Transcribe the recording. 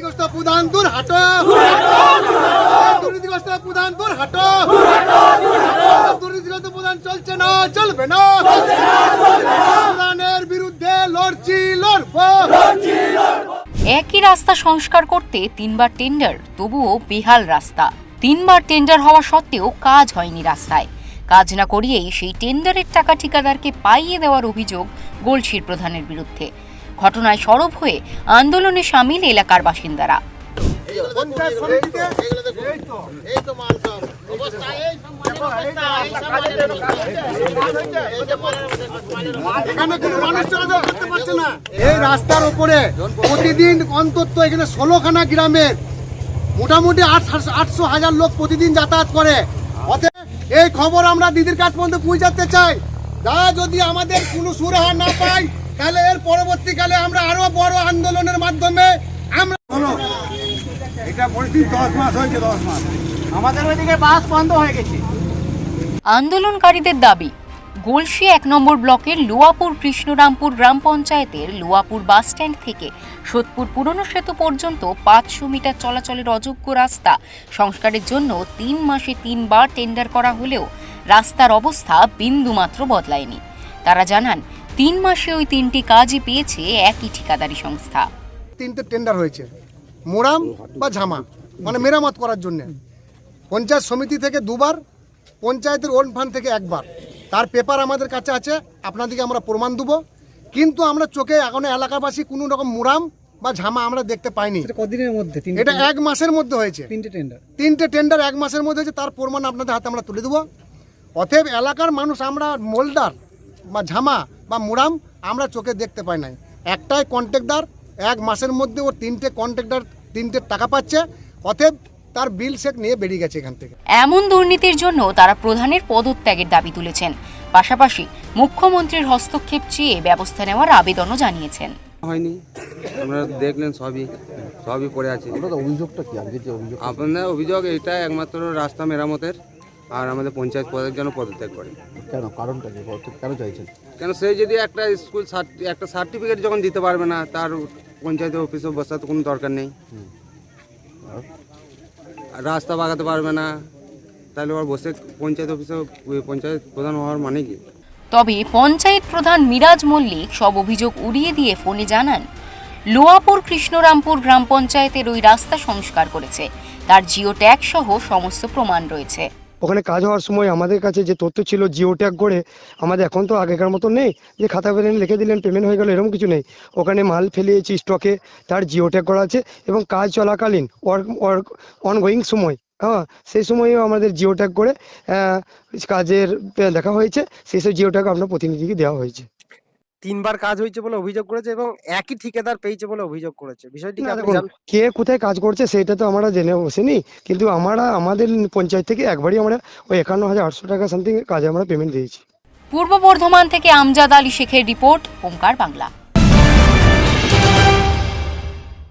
দুর্নীতিগ্রস্ত প্রধান দূর হাটো। দুর্নীতিগ্রস্ত প্রধান দূর হাটো। দুর্নীতিগ্রস্ত প্রধান চলছে না, চলবে না। প্রধানের বিরুদ্ধে লড়ছি, লড়বো। একই রাস্তা সংস্কার করতে তিনবার টেন্ডার, তবুও বেহাল রাস্তা। তিনবার টেন্ডার হওয়া সত্ত্বেও কাজ হয়নি রাস্তায়। কাজ না করিয়েই সেই টেন্ডারের টাকা ঠিকাদারকে পাইয়ে দেওয়ার অভিযোগ গোলশির প্রধানের বিরুদ্ধে। ঘটনায় সরব হয়ে আন্দোলনে সামিল এলাকার বাসিন্দারা। এই রাস্তার উপরে প্রতিদিন অন্তত এখানে ষোলোখানা গ্রামের মোটামুটি আটশো হাজার লোক প্রতিদিন যাতায়াত করে। এই খবর আমরা দিদির কাছ পর্যন্ত পৌঁছাতে চাই। যা যদি আমাদের কোনো সুরাহা না পাই তাহলে এর পরবর্তীকালে আমরা আরও বড় আন্দোলনের মাধ্যমে আমরা এটা পরিস্থিতি দশ মাস হয়েছে দশ মাস। আমাদের ওইদিকে বাস বন্ধ হয়ে গেছে। আন্দোলনকারীদের দাবি গোলসি এক নম্বর ব্লকের লোয়াপুর কৃষ্ণরামপুর গ্রাম পঞ্চায়েতের লোয়াপুর বাস স্ট্যান্ড থেকে সোদপুর পুরনো সেতু পর্যন্ত পাঁচশো মিটার চলাচলের অযোগ্য রাস্তা। সংস্কারের জন্য তিন মাসে তিনবার টেন্ডার করা হলেও রাস্তার অবস্থা বিন্দুমাত্র বদলায়নি। তারা জানান, তিন মাসে ওই তিনটি কাজই পেয়েছে একই ঠিকাদারি সংস্থা। তিনটে টেন্ডার হয়েছে, মোরাম বা ঝামা মানে মেরামত করার জন্য। পঞ্চায়েত সমিতি থেকে দুবার, পঞ্চায়েতের ওন ফান্ড থেকে একবার। তার পেপার আমাদের কাছে আছে আপনাদেরকে আমরা প্রমাণ দেবো। কিন্তু আমরা চোখে এখন এলাকাবাসী কোনো রকম মুরাম বা ঝামা আমরা দেখতে পাইনি। এটা কদিনের মধ্যে? এটা এক মাসের মধ্যে হয়েছে। তিনটে টেন্ডার তিনটে টেন্ডার এক মাসের মধ্যে হয়েছে তার প্রমাণ আপনাদের হাতে আমরা তুলে দেবো। অতএব এলাকার মানুষ আমরা মোলদার বা ঝামা বা মুরাম আমরা চোখে দেখতে পাই নাই। একটাই কন্ট্রাক্টর এক মাসের মধ্যে ও তিনটে কন্ট্রাক্টর তিনটে টাকা পাচ্ছে। অতএব তার বিল শেক নিয়ে বেরিয়ে গেছে এখান থেকে। এমন দুর্নীতির জন্য তারা প্রধানের পদত্যাগের দাবি তুলেছেন। পাশাপাশি মুখ্যমন্ত্রীর হস্তক্ষেপ চেয়ে ব্যবস্থা নেওয়ার আবেদনও জানিয়েছেন। হয়নি। আপনারা দেখলেন সবই সবই পড়ে আছে। অভিযোগটা কি? আজকে যে অভিযোগ এটা একমাত্র রাস্তা মেরামতের আর আমাদের পঞ্চায়েত পদের জন্য পদত্যাগ করে। কেন? কারণটা কি? পদত্যাগ কেন চাইছেন? কেন সেই যদি একটা স্কুল একটা সার্টিফিকেট যখন দিতে পারবে না তার পঞ্চায়েত অফিসে বসার তো কোনো দরকার নেই। রাস্তা বাগাতে পারবে না। তাহলে ওর বসে পঞ্চায়েত অফিসে পঞ্চায়েত প্রধান হওয়ার মানে কি? তবে পঞ্চায়েত প্রধান মিরাজ মল্লিক সব অভিযোগ উড়িয়ে দিয়ে ফোনে জানান, লোয়াপুর কৃষ্ণরামপুর গ্রাম পঞ্চায়েতের ওই রাস্তা সংস্কার করেছে। তার জিও ট্যাগ সহ সমস্ত প্রমাণ রয়েছে। ওখানে কাজ হওয়ার সময় আমাদের কাছে যে তথ্য ছিল, জিও ট্যাগ করে, আমাদের এখন তো আগেকার মতো নেই যে খাতা পেলেন লিখে দিলেন পেমেন্ট হয়ে গেল, এরকম কিছু নেই। ওখানে মাল ফেলিয়েছি স্টকে তার জিও ট্যাগ করা আছে এবং কাজ চলাকালীন ওয়ার্ক ওয়ার্ক অনগোয়িং সময় হ্যাঁ সেই সময়ও আমাদের জিও ট্যাগ করে কাজের দেখা হয়েছে, সেই সব জিও ট্যাগ আপনার প্রতিনিধিকে দেওয়া হয়েছে। তিনবার কাজ হয়েছে বলে অভিযোগ করেছে এবং একই ঠিকাদার পেয়েছে বলে অভিযোগ করেছে বিষয়টি কি না, আপনি জানেন? কে কোথায় কাজ করছে সেটা তো আমরা জেনে বসিনি কিন্তু আমরা আমাদের পঞ্চায়েত থেকে একবারই আমরা ওই একান্ন হাজার আটশো টাকা সামথিং কাজে আমরা পেমেন্ট দিয়েছি পূর্ব বর্ধমান থেকে আমজাদ আলী শেখের রিপোর্ট ওমকার বাংলা